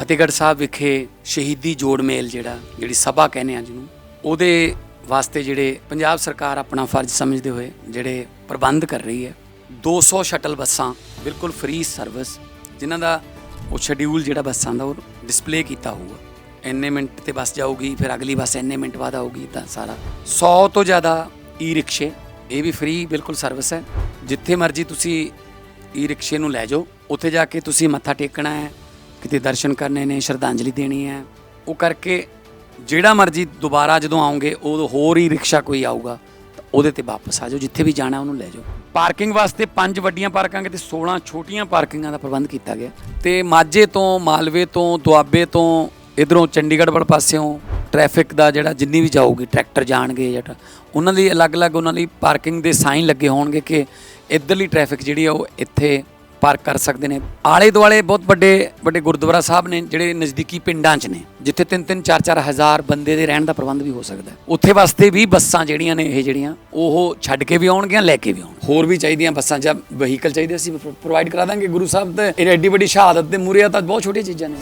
ਫਤਿਹਗੜ੍ਹ ਸਾਹਿਬ ਵਿਖੇ ਸ਼ਹੀਦੀ ਜੋੜ ਮੇਲ ਜਿਹੜਾ, ਜਿਹੜੀ ਸਭਾ ਕਹਿੰਦੇ ਆ ਜਿਹਨੂੰ ਉਹਦੇ ਵਾਸਤੇ ਜਿਹੜੇ ਪੰਜਾਬ ਸਰਕਾਰ ਆਪਣਾ ਫਰਜ਼ ਸਮਝਦੇ ਹੋਏ ਜਿਹੜੇ ਪ੍ਰਬੰਧ ਕਰ ਰਹੀ ਹੈ 200 ਸ਼ਟਲ ਬੱਸਾਂ, ਬਿਲਕੁਲ ਫ੍ਰੀ ਸਰਵਿਸ ਜਿਨ੍ਹਾਂ ਦਾ ਉਹ ਸ਼ਡਿਊਲ ਜਿਹੜਾ ਬੱਸਾਂ ਦਾ ਉਹ ਡਿਸਪਲੇ ਕੀਤਾ ਹੋਊਗਾ। ਇੰਨੇ ਮਿੰਟ ਤੇ ਬੱਸ ਜਾਊਗੀ, ਫਿਰ ਅਗਲੀ ਬੱਸ ਇੰਨੇ ਮਿੰਟ ਬਾਅਦ ਆਊਗੀ ਤਾਂ ਸਾਰਾ। 100 ਤੋਂ ਜ਼ਿਆਦਾ ਈ ਰਿਕਸ਼ੇ ਇਹ ਵੀ ਫ੍ਰੀ ਬਿਲਕੁਲ ਸਰਵਿਸ ਹੈ। ਜਿੱਥੇ ਮਰਜ਼ੀ ਤੁਸੀਂ ਈ ਰਿਕਸ਼ੇ ਨੂੰ ਲੈ ਜਾਓ, ਉੱਥੇ ਜਾ ਕੇ ਤੁਸੀਂ ਮੱਥਾ ਟੇਕਣਾ ਹੈ ਕਿਤੇ ਦਰਸ਼ਨ ਕਰਨੇ ਨੇ, ਸ਼ਰਧਾਂਜਲੀ ਦੇਣੀ ਹੈ। ਉਹ ਕਰਕੇ ਜਿਹੜਾ ਮਰਜ਼ੀ ਦੁਬਾਰਾ ਜਦੋਂ ਆਉਂਗੇ ਉਹ ਹੋਰ ਹੀ ਰਿਕਸ਼ਾ ਕੋਈ ਆਊਗਾ, ਤਾਂ ਉਹਦੇ ਤੇ ਵਾਪਸ ਆ ਜਾਓ, ਜਿੱਥੇ ਵੀ ਜਾਣਾ ਉਹਨੂੰ ਲੈ ਜਾਓ। ਪਾਰਕਿੰਗ ਵਾਸਤੇ ਪੰਜ ਵੱਡੀਆਂ ਪਾਰਕਾਂ ਤੇ 16 ਛੋਟੀਆਂ ਪਾਰਕਿੰਗਾਂ ਦਾ ਪ੍ਰਬੰਧ ਕੀਤਾ ਗਿਆ। ਤੇ ਮਾਝੇ ਤੋਂ, ਮਾਲਵੇ ਤੋਂ, ਦੁਆਬੇ ਤੋਂ, ਇਧਰੋਂ ਚੰਡੀਗੜ੍ਹ ਵਾਲੇ ਪਾਸਿਓਂ ਟ੍ਰੈਫਿਕ ਦਾ ਜਿਹੜਾ ਜਿੰਨੀ ਵੀ ਜਾਊਗੀ, ਟਰੈਕਟਰ ਜਾਣਗੇ ਜਾਂ ਉਹਨਾਂ ਲਈ ਅਲੱਗ-ਅਲੱਗ ਉਹਨਾਂ ਲਈ ਪਾਰਕਿੰਗ ਦੇ ਸਾਈਨ ਲੱਗੇ ਹੋਣਗੇ ਕਿ ਇੱਧਰਲੀ ਟ੍ਰੈਫਿਕ ਜਿਹੜੀ ਆ ਉਹ ਇੱਥੇ ਪਾਰਕ ਕਰ ਸਕਦੇ ਨੇ। ਆਲੇ ਦੁਆਲੇ ਬਹੁਤ ਵੱਡੇ ਵੱਡੇ ਗੁਰਦੁਆਰਾ ਸਾਹਿਬ ਨੇ ਜਿਹੜੇ ਨਜ਼ਦੀਕੀ ਪਿੰਡਾਂ 'ਚ ਨੇ, ਜਿੱਥੇ 3-3 4-4 ਹਜ਼ਾਰ ਬੰਦੇ ਦੇ ਰਹਿਣ ਦਾ ਪ੍ਰਬੰਧ ਵੀ ਹੋ ਸਕਦਾ ਹੈ। ਉੱਥੇ ਵਾਸਤੇ ਵੀ ਬੱਸਾਂ ਜਿਹੜੀਆਂ ਨੇ, ਇਹ ਜਿਹੜੀਆਂ, ਉਹ ਛੱਡ ਕੇ ਵੀ ਆਉਣਗੀਆਂ, ਲੈ ਕੇ ਵੀ ਆਉਣ ਹੋਰ ਵੀ ਚਾਹੀਦੀਆਂ ਬੱਸਾਂ ਜਾਂ ਵਹੀਕਲ ਚਾਹੀਦੇ, ਅਸੀਂ ਪ੍ਰੋਵਾਈਡ ਕਰਾ ਦਾਂਗੇ। ਗੁਰੂ ਸਾਹਿਬ ਤੇ ਇਹ ਐਡੀ ਵੱਡੀ ਸ਼ਹਾਦਤ ਦੇ ਮੂਰੇ ਤਾਂ ਬਹੁਤ ਛੋਟੀਆਂ ਚੀਜ਼ਾਂ ਨੇ।